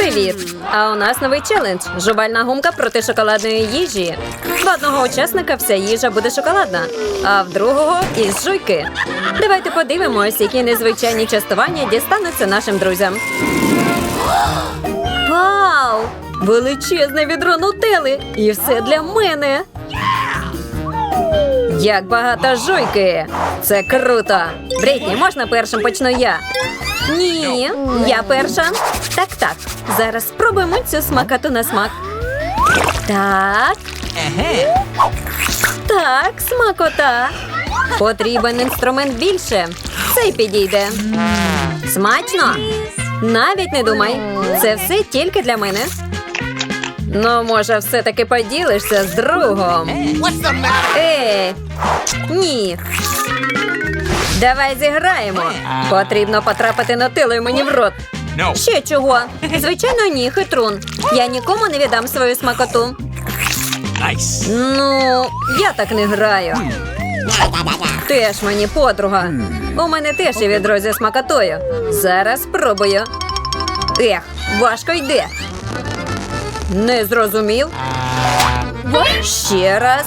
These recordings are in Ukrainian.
Привіт! А у нас новий челендж жувальна гумка проти шоколадної їжі. В одного учасника вся їжа буде шоколадна, а в другого із жуйки. Давайте подивимось, які незвичайні частування дістануться нашим друзям. Вау! Величезне відро нутели! І все для мене. Як багато жуйки! Це круто! Брітні, можна першим почну я? Ні, я перша. Так, так. Зараз спробуємо цю смакату на смак. Так. Так, смакота. Потрібен інструмент більше. Цей підійде. Смачно? Навіть не думай. Це все тільки для мене. Ну, може, все-таки поділишся з другом. Ей, ні. Давай зіграємо. Потрібно потрапити нотилою мені в рот. Ще чого? Звичайно, ні, хитрун. Я нікому не віддам свою смакоту. Ну, я так не граю. Теж мені подруга. У мене теж є відро зі смакотою. Зараз спробую. Ех, важко йде. Не зрозумів. Ще раз.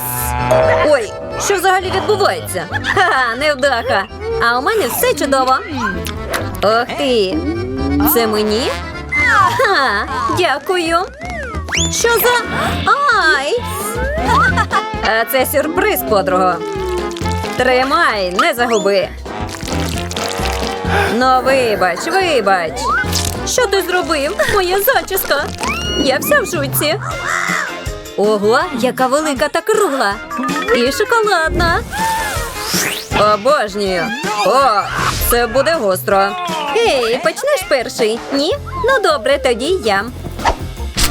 Ой, що взагалі відбувається? Ха, невдаха. А у мене все чудово. Ох ти. Це мені? Ха, дякую. Що за. Ай! А це сюрприз, подруго. Тримай, не загуби. Ну, вибач, вибач. Що ти зробив? Моя зачіска. Я вся в жуйці. Ого, яка велика та кругла. І шоколадна. Обожнюю. О, це буде гостро. Ей, почнеш перший? Ні? Ну добре, тоді я.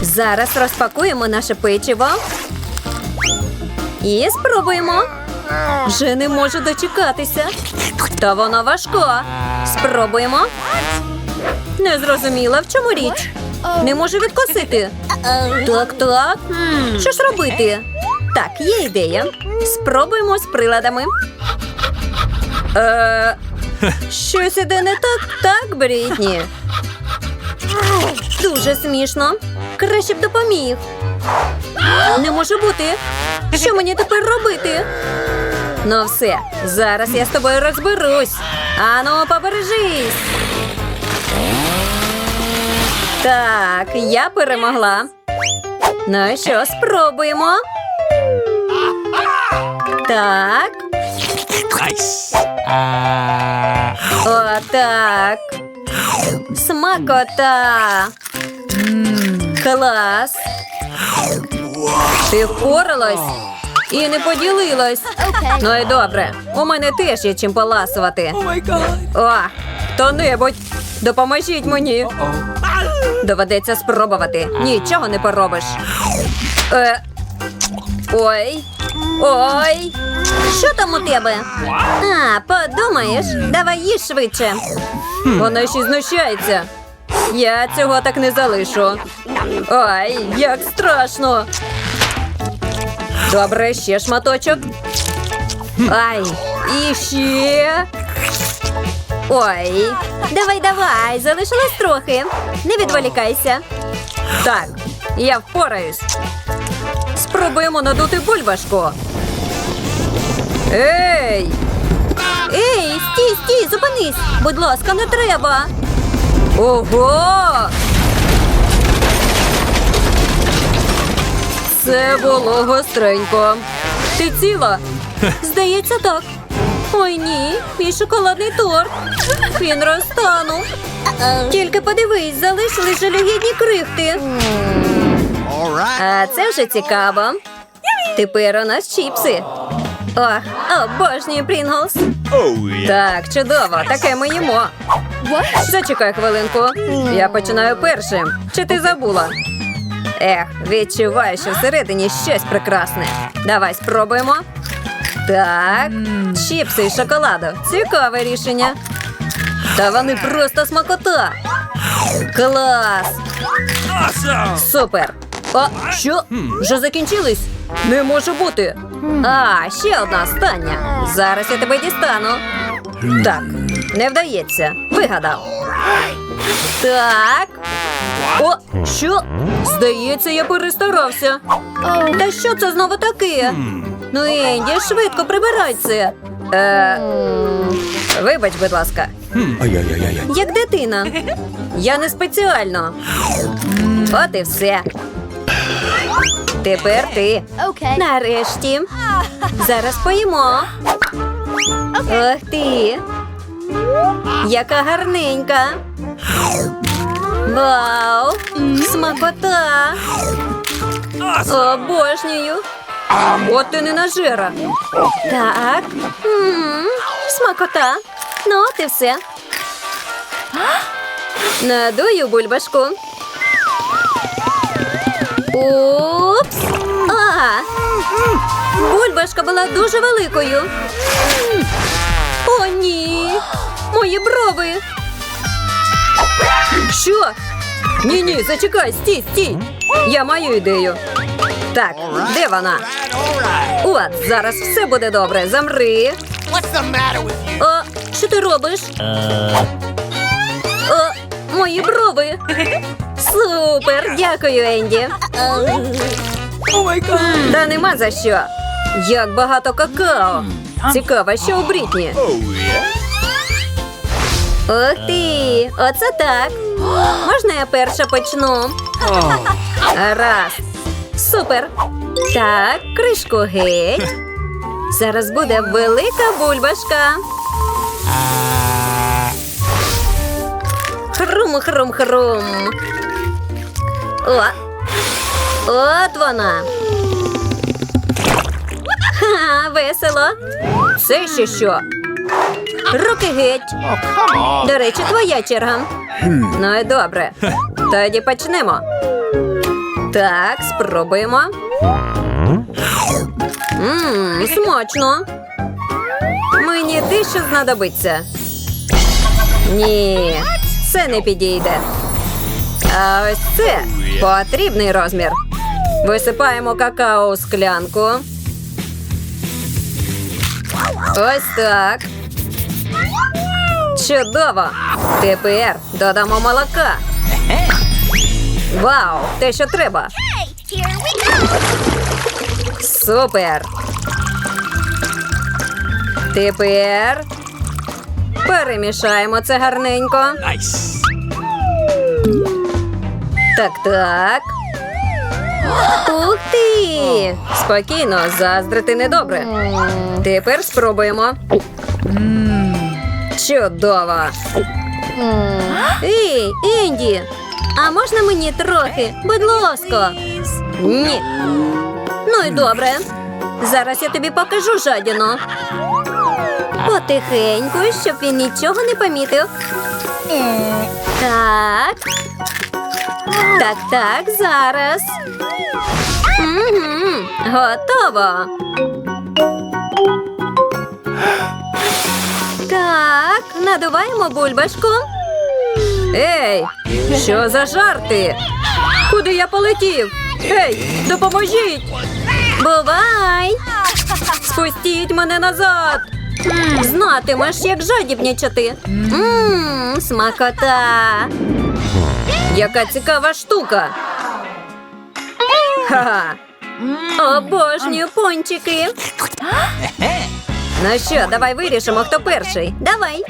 Зараз розпакуємо наше печиво. І спробуємо. Вже не можу дочекатися. Та воно важко. Спробуємо. Не зрозуміла, в чому річ. Не можу відкосити. Так, так. Що ж робити? Так, є ідея. Спробуємо з приладами. Е, щось іде не так, так, Брітні? Дуже смішно. Краще б допоміг. Не може бути. Що мені тепер робити? Ну все, зараз я з тобою розберусь. Ану, побережись. Так, я перемогла. Ну що, спробуємо. Так, Uh, отак. Смакота. Клас. Ти впоралась і не поділилась. Ну і добре. У мене теж є чим поласувати. О, хто-небудь, допоможіть мені. Доведеться спробувати. Нічого не поробиш. Е, ой. Ой. Що там у тебе? А, подумаєш, давай їж швидше. Вона ще знущається. Я цього так не залишу. Ой, як страшно. Добре, ще шматочок. Ай, і ще. Ой, давай, давай, залишилось трохи. Не відволікайся. Так, я впораюсь. Спробуємо надути бульбашку. Ей! Ей, стій, стій, зупинись! Будь ласка, не треба. Ого! Це було гостренько. Ти ціла? Здається, так. Ой, ні, мій шоколадний торт. Він розтанув. Тільки подивись, залишились жалюгідні крихти. А це вже цікаво. Тепер у нас чіпси. Ох, обожнюю Прінглс. Oh. Так, чудово, таке ми їмо. Зачекай хвилинку. Я починаю першим. Чи ти забула? Ех, відчуваю, що всередині щось прекрасне. Давай спробуємо. Так, чіпси і шоколаду. Цікаве рішення. Та вони просто смакота. Клас! Супер! А що? Вже закінчились? Не може бути. А, ще одна остання. Зараз я тебе дістану. Так, не вдається. Вигадав. Так. О, Що? Здається, я перестарався. Та що це знову таке? Ну, Енді, швидко прибирай це. Е, вибач, будь ласка. Як дитина. Я не спеціально. От і все. Тепер ти. Нарешті. Зараз поїмо. Ох ти. Яка гарненька. Вау! Смакота! Обожнюю. От ти не нажера. Так. М, Смакота. Ну, от і все. Надую бульбашку. Упс. Бульбашка була дуже великою. О, ні. Мої брови. Що? Ні, ні, зачекай, стій, стій. Я маю ідею. Так, де вона? От, зараз все буде добре. Замри. О, що ти робиш? О, мої брови. Супер, дякую, Енді. Та нема за що. Як багато какао. Цікаво, що у Брітні. Ух ти, оце так. Можна я перша почну? Раз. Супер. Так, кришку геть. Зараз буде велика бульбашка. Хрум, хрум, хрум. О. От вона. Ха, весело. Це ще що? Руки геть. До речі, твоя черга. Ну і добре. Тоді почнемо. Так, спробуємо. Мм, смачно. Мені дещо знадобиться. Ні, це не підійде. А ось це потрібний розмір. Висипаємо какао у склянку. Ось так. Чудово! Тепер додамо молока. Вау! Те, що треба. Супер! Тепер перемішаємо це гарненько. Так, так. Ух ти! Спокійно, заздрити недобре. Тепер спробуємо. Чудово! Ей, Енді! А можна мені трохи? Будь ласка. Ні. Ну і добре. Зараз я тобі покажу жадіну. Потихеньку, щоб він нічого не помітив. Так. Так, так, зараз. Угу, готово. Так, надуваємо бульбашку. Ей, що за жарти? Куди я полетів? Ей, допоможіть! Бувай! Спустіть мене назад! Знатимеш, як жадібничати. Ммм, смакота. Яка цікава штука. Ха-ха. Обожнюю пончики. Ну що, давай вирішимо, хто перший. Давай.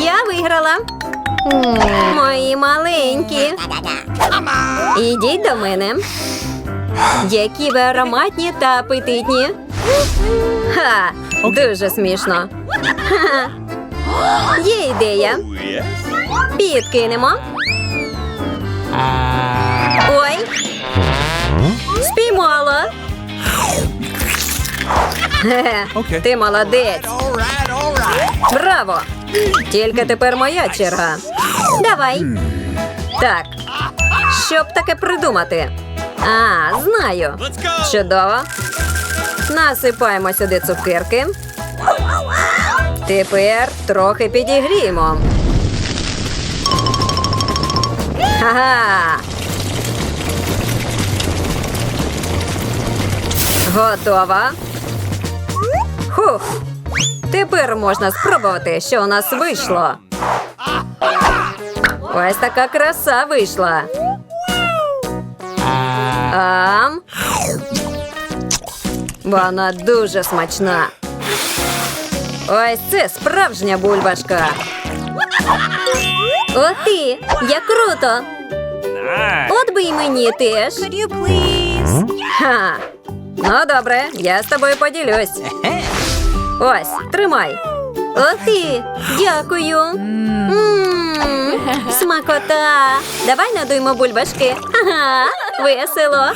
Я виграла. Мої маленькі. Ідіть до мене. Які ви ароматні та апетитні. Ха, дуже смішно. Ха-ха. Є ідея. Підкинемо. Ой. Спіймала. Хе-хе, Ти молодець. Браво! Тільки тепер моя черга. Давай. Так. Щоб таке придумати? А, знаю. Чудово. Насипаємо сюди цукерки. Тепер трохи підігріємо. Ага. Готова. Хух. Тепер можна спробувати, що у нас вийшло. Ось така краса вийшла. Ам. Вона дуже смачна. Ось це справжня бульбашка. О, ти! Як круто! От би й мені теж. Ха. Ну, добре, я з тобою поділюсь. Ось, тримай. О, ти! Дякую. М, Смакота. Давай надуймо бульбашки. Ага, весело.